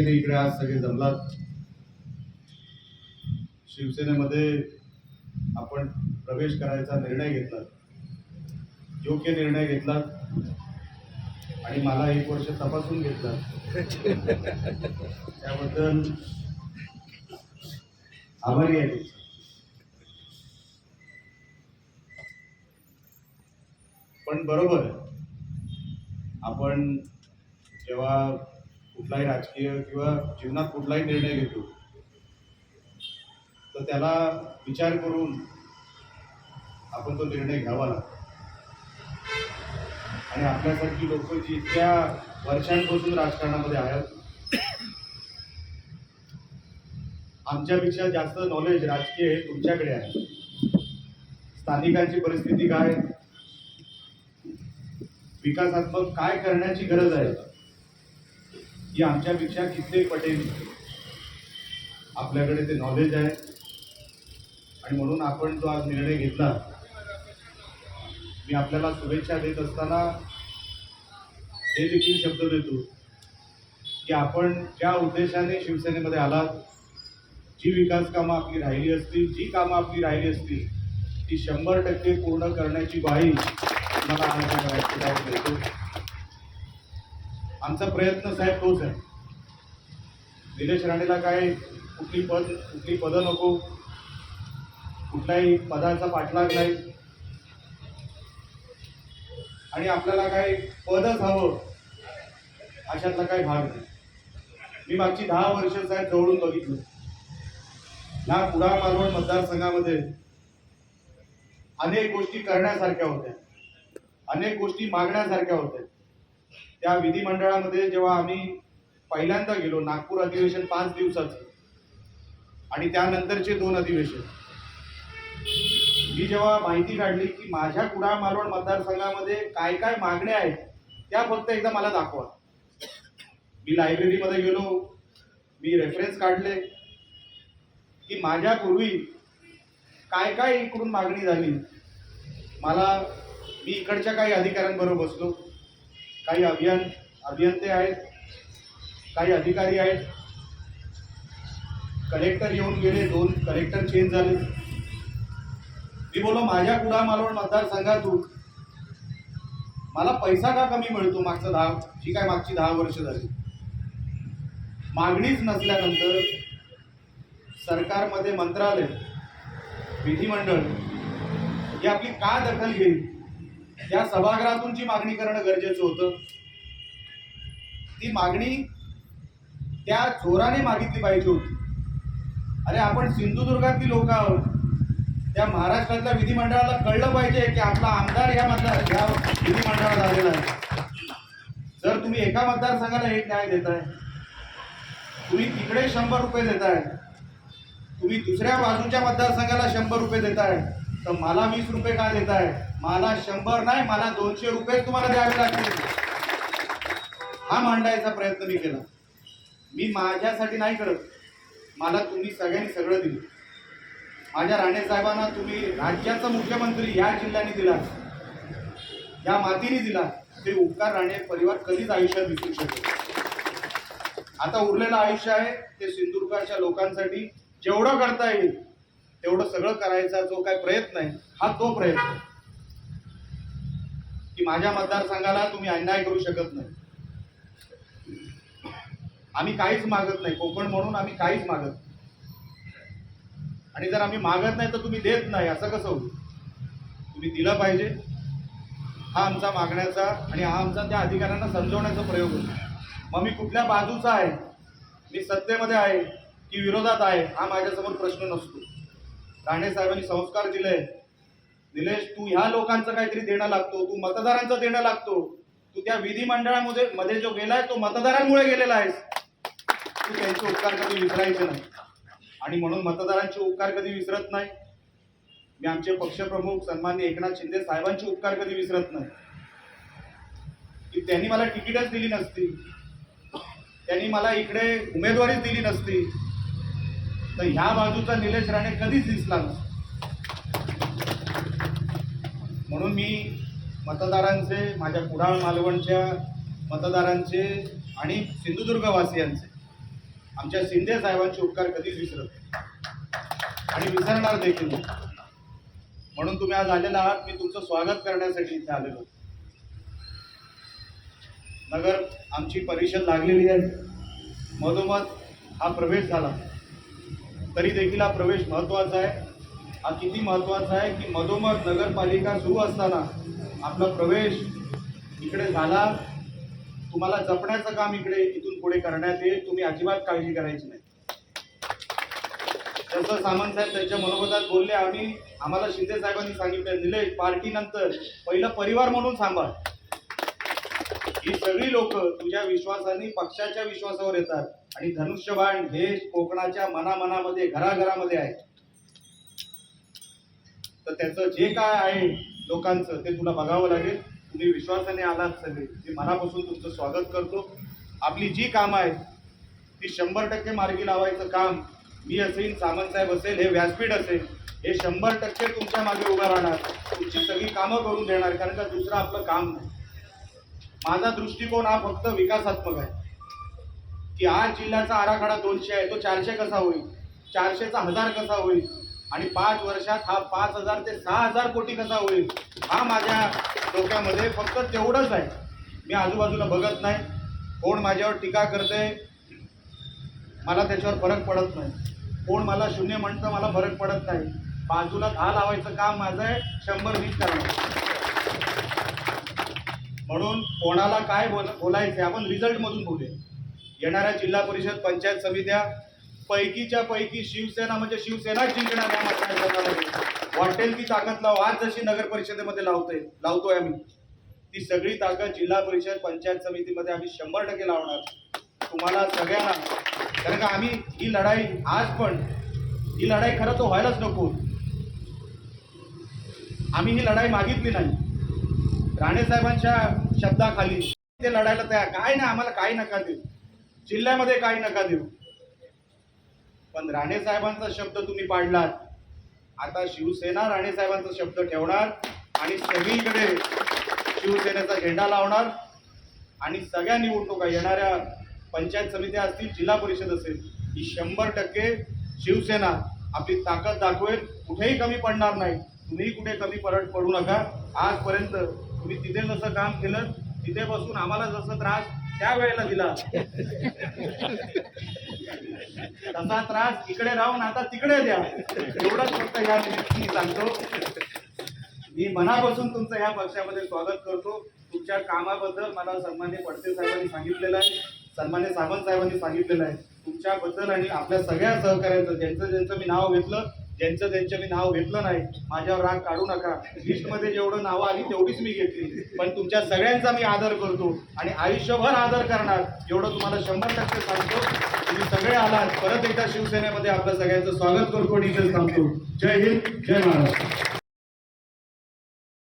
ताकदीने इकडे आज सगळे जमलात. शिवसेनेमध्ये आपण प्रवेश करायचा निर्णय घेतला. योग्य निर्णय घेतला. आणि मला एक वर्ष तपासून घेतला. त्याबद्दल आभारी आहे. पण बरोबर आपण जेव्हा कुठलाही राजकीय किंवा जीवनात कुठलाही निर्णय घेतो तर त्याला विचार करून आपण तो निर्णय घ्यावा लागतो. आणि आपल्यासारखी लोक जी इतक्या वर्षांपासून राजकारणामध्ये आहेत आमच्यापेक्षा जास्त नॉलेज राजकीय हे तुमच्याकडे आहे. स्थानिकांची परिस्थिती काय? विकासात्मक काय करण्याची गरज आहे? की आमच्यापेक्षा कित्येक पटेल? आपल्याकडे ते नॉलेज आहे. आणि म्हणून आपण जो आज निर्णय घेतला मी आपल्याला शुभेच्छा देत असताना हे देखील शब्द देतो की आपण ज्या उद्देशाने शिवसेनेमध्ये आलात जी विकास कामं आपली राहिली असतील जी कामं आपली राहिली असतील ती शंभर टक्के पूर्ण करण्याची ग्वाही मला आज देतो आमचा प्रयत्न साहेब तोच आहे. निलेश राणेला काय कुठली पद कुठली पदं नको कुठलाही पदाचा पाठलाग नाही. आणि आपल्याला काय पदच हवं अशातला काही भाग नाही. मी मागची दहा वर्ष साहेब जवळून बघितलं. ना कुडाळ मालवण मतदारसंघामध्ये अनेक गोष्टी करण्यासारख्या होत्या. अनेक गोष्टी मागण्यासारख्या होत्या. त्या विधिमंडळामध्ये जेव्हा आम्ही पहिल्यांदा गेलो नागपूर अधिवेशन पाच दिवसाचं आणि त्यानंतरचे दोन अधिवेशन मी जेव्हा माहिती काढली की माझ्या कुडाळ मालवण मतदारसंघामध्ये काय काय मागण्या आहेत त्या फक्त एकदा मला दाखवा. मी लायब्ररीमध्ये गेलो मी रेफरन्स काढले की माझ्यापूर्वी काय काय इकडून मागणी झाली मला मी इकडच्या काही अधिकाऱ्यांबरोबर बसलो. काही अभियान अभियंते आहेत काही अधिकारी आहेत. कलेक्टर येऊन गेले दोन कलेक्टर चेंज झाले. मी बोलो माझ्या कुडा मालवण मतदारसंघातून मला पैसा का कमी मिळतो मागचं दहा जी काय मागची दहा वर्ष झाली? मागणीच नसल्यानंतर सरकारमध्ये मंत्रालय विधिमंडळ ही आपली का दखल घेईल? या सभागृहातून जी मागणी करणं गरजेचं होतं. ती मागणी त्या जोराने मागितली पाहिजे होती. अरे आपण सिंधुदुर्गातली लोक आहोत. त्या महाराष्ट्रातल्या विधिमंडळाला कळलं पाहिजे की आपला आमदार या मतदार या विधिमंडळात आलेला आहे. जर तुम्ही एका मतदारसंघाला एक न्याय देताय तुम्ही तिकडे शंभर रुपये देताय तुम्ही दुसऱ्या बाजूच्या मतदारसंघाला शंभर रुपये देताय तर मला वीस रुपये का देत आहे मला शंभर नाही मला दोनशे रुपये तुम्हाला द्यावे लागतील. हा मांडायचा प्रयत्न मी केला. मी माझ्यासाठी नाही करत. मला तुम्ही सगळ्यांनी सगळं दिलं. माझ्या राणे साहेबांना तुम्ही राज्याचा मुख्यमंत्री या जिल्ह्याने दिला. या मातीने दिला. ते उपकार राणे परिवार कधीच आयुष्यात दिसू शकेल आता उरलेलं आयुष्य आहे ते सिंधुदुर्गाच्या लोकांसाठी. जेवढं करता येईल तेवढं सगळं करायचा जो काय प्रयत्न आहे हा तो प्रयत्न आहे. की माझ्या मतदारसंघाला तुम्ही अन्याय करू शकत नाही. आम्ही काहीच मागत नाही कोकण म्हणून आम्ही काहीच मागत नाही. आणि जर आम्ही मागत नाही तर तुम्ही देत नाही असं कसं होईल? तुम्ही दिलं पाहिजे. हा आमचा मागण्याचा आणि हा आमचा त्या अधिकाऱ्यांना समजवण्याचा प्रयोग होतो. मग मी कुठल्या बाजूचा आहे? मी सत्तेमध्ये आहे की विरोधात आहे? हा माझ्यासमोर प्रश्न नसतो. राणे साहेबांनी संस्कार दिले. निलेश तू ह्या लोकांचं काहीतरी देणं लागतो तू मतदारांचं देणं लागतो. तू त्या विधिमंडळामध्ये मध्ये जो गेलाय तो मतदारांमुळे गेलेला आहेस. तू त्यांचे उपकार कधी विसरायचे नाही. आणि म्हणून मतदारांचे उपकार कधी विसरत नाही. मी आमचे पक्षप्रमुख सन्मान्य एकनाथ शिंदे साहेबांचे उपकार कधी विसरत नाही. की त्यांनी मला तिकीटच दिली नसती. त्यांनी मला इकडे उमेदवारीच दिली नसती. तर ह्या बाजूचा निलेश राणे कधीच दिसला नसतो. म्हणून मी मतदारांचे माझ्या कुडाळ मालवणच्या मतदारांचे आणि सिंधुदुर्गवासियांचे आमच्या शिंदे साहेबांचे उपकार कधीच विसरत आणि विसरणार देखील म्हणून तुम्ही आज आलेला आहात. मी तुमचं स्वागत करण्यासाठी इथे आलेलो नगर आमची परिषद लागलेली आहे. मधोमध हा प्रवेश झाला. तरी देखील हा प्रवेश महत्त्वाचा आहे. हा किती महत्त्वाचा आहे की मधोमध नगरपालिका सुरू असताना आपला प्रवेश इकडे झाला. तुम्हाला जपण्याचं काम इकडे इथून पुढे करण्यात येईल. तुम्ही अजिबात काळजी करायची नाही. जसं सामंत साहेब त्यांच्या मनोगतात बोलले आम्ही आम्हाला शिंदे साहेबांनी सांगितलं निलेश पार्टीनंतर पहिलं परिवार म्हणून सांभाळ. ही सगळी लोक तुझ्या विश्वासाने पक्षाच्या विश्वासावर येतात. आणि धनुष्यबाण हे कोकणाच्या मनामनामध्ये घराघरामध्ये आहे. तर त्याचं जे काय आहे लोकांचं ते तुला बघावं लागेल. तुम्ही विश्वासाने आलात सगळे. मी मनापासून तुमचं स्वागत करतो. आपली जी कामं आहेत ती शंभर टक्के मार्गी लावायचं काम मी असेल सामंत साहेब असेल हे व्यासपीठ असेल हे शंभर टक्के तुमच्या मागे उभं राहणार. तुमची सगळी कामं करून देणार कारण का दुसरं आपलं काम नाही. माझा दृष्टिकोन हा फक्त विकासात्मक आहे. की आज जिल्ह्याचा आराखडा दोनशे आहे तो चारशे कसा होईल? चारशेचा हजार कसा होईल? आणि पाच वर्षात हा पाच हजार ते सहा हजार कोटी कसा होईल? हा माझ्या डोक्यामध्ये फक्त तेवढंच आहे. मी आजूबाजूला बघत नाही. कोण माझ्यावर टीका करते मला त्याच्यावर फरक पडत नाही. कोण मला शून्य म्हणतं मला फरक पडत नाही. बाजूला दहा लावायचं काम माझं आहे. शंभर वीस करायचं म्हणून कोणाला काय बोल बोलायचं आपण रिझल्टमधून बोलूया येणाऱ्या जिल्हा परिषद पंचायत समित्या पैकीच्या पैकी शिवसेना म्हणजे शिवसेना जिंकणार या मतदारसंघामध्ये वाटेल ती ताकद लाव. आज जशी नगर परिषदेमध्ये लावतोय लावतोय आम्ही. ती सगळी ताकद जिल्हा परिषद पंचायत समितीमध्ये आम्ही शंभर टक्के लावणार. तुम्हाला सगळ्यांना कारण का आम्ही ही लढाई आज पण ही लढाई खरं तर व्हायलाच नको. आम्ही ही लढाई मागितली नाही. राणे साहेबांच्या शब्दाखाली ते लढायला तयार. काय नाही आम्हाला काही नका देऊ. जिल्ह्यामध्ये काही नका देऊ. पण राणे साहेबांचा शब्द तुम्ही पाडलात. आता शिवसेना राणे साहेबांचा शब्द ठेवणार आणि सगळीकडे शिवसेनेचा झेंडा लावणार आणि सगळ्या निवडणुका येणाऱ्या पंचायत समित्या असतील जिल्हा परिषद असेल ही शंभर टक्के शिवसेना आपली ताकद दाखवेल. कुठेही कमी पडणार नाही. तुम्ही कुठे कमी परत पडू नका. आजपर्यंत तुम्ही तिथे जसं काम केलं तिथे बसून आम्हाला जसं त्रास त्यावेळेला दिला. तसा त्रास इकडे राहून आता तिकडे द्या. एवढंच फक्त या निमित्ताने सांगतो. मी मनापासून तुमचं ह्या पक्षामध्ये स्वागत करतो. तुमच्या कामाबद्दल मला सन्मान्य पडसे साहेबांनी सांगितलेलं आहे. सन्मान्य सावंत साहेबांनी सांगितलेलं आहे. तुमच्याबद्दल आणि आपल्या सगळ्या सहकार्यांचं ज्यांचं ज्यांचं मी नाव घेतलं ज्यांचं त्यांचं मी नाव घेतलं नाही माझ्यावर राग काढू नका. लिस्टमध्ये जेवढं नावं आली तेवढीच मी घेतली. पण तुमच्या सगळ्यांचा मी आदर करतो आणि आयुष्यभर आदर करणार एवढं तुम्हाला शंभर टक्के सांगतो. तुम्ही सगळे आलात. परत एकदा शिवसेनेमध्ये आपलं सगळ्यांचं स्वागत करतो आणि इथेच जय हिंद जय महाराष्ट्र.